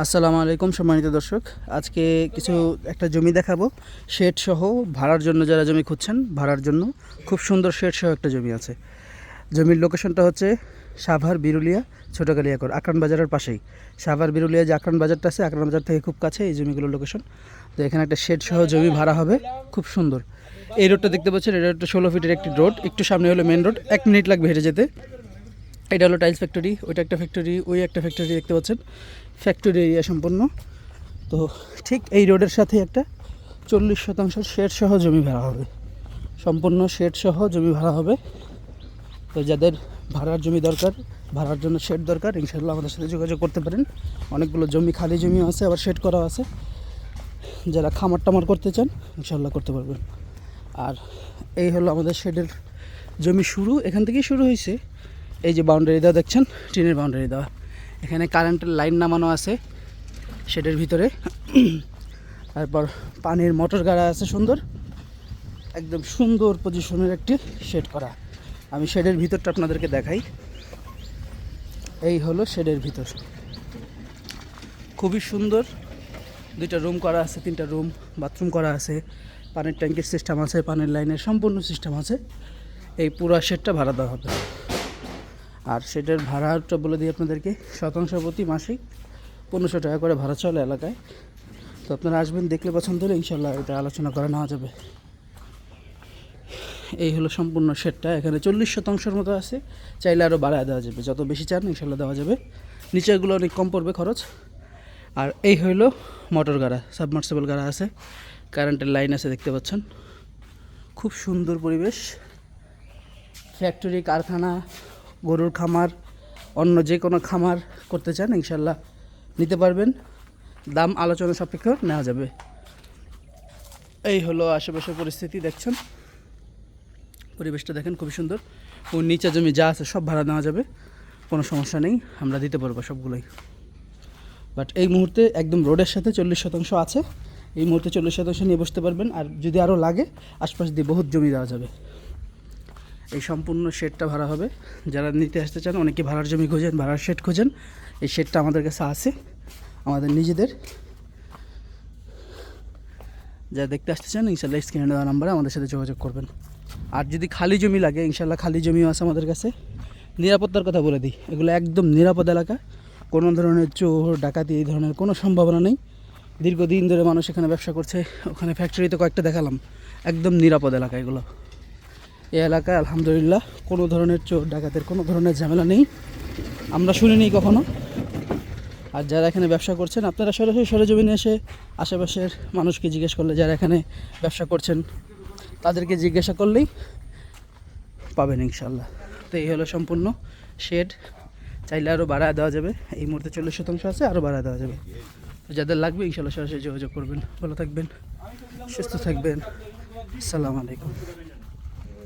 আসসালামু আলাইকুম সম্মানিত দর্শক। আজকে কিছু একটা জমি দেখাবো। শেড সহ ভাড়ার জন্য যারা জমি খুঁজছেন, ভাড়ার জন্য খুব সুন্দর শেড সহ একটা জমি আছে। জমির লোকেশনটা হচ্ছে সাভার বিরুলিয়া ছোট কালিয়াকর আকরান বাজারের পাশেই। সাভার বিরুলিয়া যে আকরান বাজারটা আছে, আকরান বাজার থেকে খুব কাছে এই জমিগুলোর লোকেশন তো এখানে একটা শেড সহ জমি ভাড়া হবে, খুব সুন্দর। এই রোডটা দেখতে পাচ্ছেন, এটা একটা ষোলো ফিটের একটি রোড একটু সামনে হলো মেন রোড এক মিনিট লাগবে হেঁটে যেতে। এটা হলো টাইলস ফ্যাক্টরি ওইটা একটা ফ্যাক্টরি ওই একটা ফ্যাক্টরি দেখতে পাচ্ছেন। ফ্যাক্টরি এরিয়া সম্পূর্ণ তো ঠিক এই রোডের সাথে একটা চল্লিশ শতাংশ শেড সহ জমি ভাড়া হবে। সম্পূর্ণ শেড সহ জমি ভাড়া হবে। তো যাদের ভাড়ার জমি দরকার, ভাড়ার জন্য শেড দরকার ইনশাল্লাহ আমাদের সাথে যোগাযোগ করতে পারেন। অনেকগুলো জমি, খালি জমি আছে, আবার শেড করা আছে। যারা খামার টামার করতে চান ইনশাল্লাহ করতে পারবেন। আর এই হলো আমাদের শেডের জমি শুরু। এখান থেকেই শুরু হয়েছে। এই যে বাউন্ডারি দেওয়া দেখছেন? টিনের বাউন্ডারি দেওয়া। এখানে কারেন্টের লাইন নামানো আছে শেডের ভিতরে। তারপর পানির মোটর গাড়া আছে সুন্দর। একদম সুন্দর পজিশনের একটি শেড করা। আমি শেডের ভিতরটা আপনাদেরকে দেখাই। এই হলো শেডের ভিতর। খুবই সুন্দর। দুইটা রুম করা আছে, তিনটা রুম বাথরুম করা আছে। পানির ট্যাঙ্কের সিস্টেম আছে, পানির লাইনের সম্পূর্ণ সিস্টেম আছে। এই পুরো শেডটা ভাড়া দেওয়া হবে। আর সেটার ভাড়াটা বলে দিই আপনাদেরকে শতাংশ প্রতি মাসিক পনেরোশো টাকা করে ভাড়া চলে এলাকায়। তো আপনারা আসবেন, দেখলে পছন্দ হলে ইনশাল্লাহ এটা আলোচনা করে নেওয়া যাবে। এই হলো সম্পূর্ণ শেডটা এখানে চল্লিশ শতাংশের মতো আছে। চাইলে আরও বাড়ায় দেওয়া যাবে, যত বেশি চান ইনশাল্লাহ দেওয়া যাবে। নিচেরগুলো অনেক কম পড়বে খরচ। আর এই হইল মোটর গাড়া, সাবমার্সেবল গাড়া আছে। কারেন্টের লাইন আছে, দেখতে পাচ্ছেন। খুব সুন্দর পরিবেশ। ফ্যাক্টরি, কারখানা গরুর খামার, অন্য যে কোনো খামার করতে চান, ইনশাল্লাহ নিতে পারবেন। দাম আলোচনা সাপেক্ষ নেওয়া যাবে। এই হলো আশেপাশের পরিস্থিতি, দেখছেন? পরিবেশটা দেখেন, খুবই সুন্দর। ও নিচে জমি যা আছে সব ভাড়া নেওয়া যাবে। কোনো সমস্যা নেই, আমরা দিতে পারব সবগুলোই। বাট এই মুহূর্তে একদম রোডের সাথে চল্লিশ শতাংশ আছে। এই মুহূর্তে চল্লিশ শতাংশ নিয়ে বসতে পারবেন, আর যদি আরও লাগে, আশপাশ দিয়ে বহুত জমি দেওয়া যাবে। এই সম্পূর্ণ শেডটা ভাড়া হবে। যারা নিতে আসতে চান, অনেকে ভাড়ার জমি খোঁজেন, ভাড়ার শেড খোঁজেন। এই শেডটা আমাদের কাছে আছে, আমাদের নিজেদের। যা দেখতে আসতে চান ইনশাল্লাহ স্ক্রিনে দেওয়া নাম্বারে আমাদের সাথে যোগাযোগ করবেন। আর যদি খালি জমি লাগে ইনশাল্লাহ খালি জমিও আছে আমাদের কাছে। নিরাপত্তার কথা বলে দিই, এগুলো একদম নিরাপদ এলাকা। কোনো ধরনের চোর, ডাকাতি এই ধরনের কোনো সম্ভাবনা নেই। দীর্ঘদিন ধরে মানুষ এখানে ব্যবসা করছে, ওখানে ফ্যাক্টরিতে কয়েকটা দেখালাম। একদম নিরাপদ এলাকা এগুলো। এই এলাকায় আলহামদুলিল্লাহ কোনো ধরনের চোর ডাকাতের কোনো ধরনের ঝামেলা নেই। আমরা শুনিনি কখনো। আর যারা এখানে ব্যবসা করছেন, আপনারা সরাসরি সরেজমিনে এসে আশেপাশের মানুষকে জিজ্ঞেস করলে যারা এখানে ব্যবসা করছেন, তাদেরকে জিজ্ঞাসা করলেই পাবেন ইনশাল্লাহ তো এই হলো সম্পূর্ণ শেড চাইলে আরও বাড়ায় দেওয়া যাবে। এই মুহূর্তে চল্লিশ শতাংশ আছে আরও বাড়ায় দেওয়া যাবে। যাদের লাগবে ইনশাল্লাহ সরাসরি যোগাযোগ করবেন। ভালো থাকবেন, সুস্থ থাকবেন। আসসালামু আলাইকুম।